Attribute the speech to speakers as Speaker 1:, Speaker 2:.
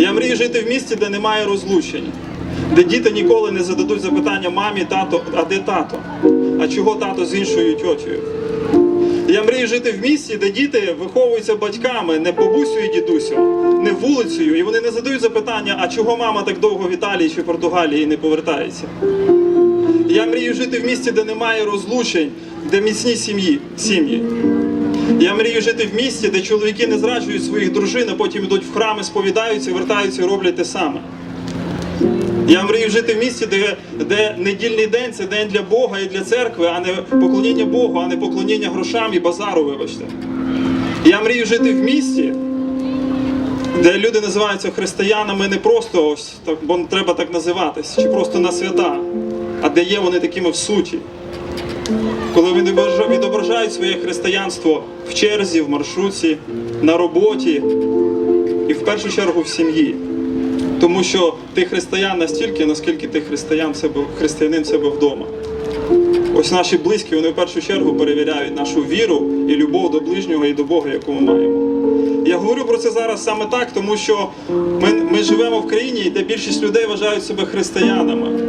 Speaker 1: Я мрію жити в місті, де немає розлучень, де діти ніколи не зададуть запитання мамі, тато, а де тато? А чого тато з іншою тьотею? Я мрію жити в місті, де діти виховуються батьками, не бабусею і дідусю, не вулицею, і вони не задають запитання, а чого мама так довго в Італії чи Португалії не повертається. Я мрію жити в місті, де немає розлучень, де міцні сім'ї, сім'ї. Я мрію жити в місті, де чоловіки не зраджують своїх дружин, а потім йдуть в храми, сповідаються, вертаються і роблять те саме. Я мрію жити в місті, де, де недільний день це день для Бога і для церкви, а не поклоніння Богу, а не поклоніння грошам і базару, вибачте. Я мрію жити в місті, де люди називаються християнами не просто ось так, бо треба так називатись, чи просто на свята, а де є вони такими в суті. Коли вони відображають своє християнство в черзі, в маршрутці, на роботі і в першу чергу в сім'ї. Тому що ти християн настільки, наскільки ти християн в себе, християнин в себе вдома. Ось наші близькі, вони в першу чергу перевіряють нашу віру і любов до ближнього і до Бога, яку ми маємо. Я говорю про це зараз саме так, тому що ми, ми живемо в країні, де більшість людей вважають себе християнами.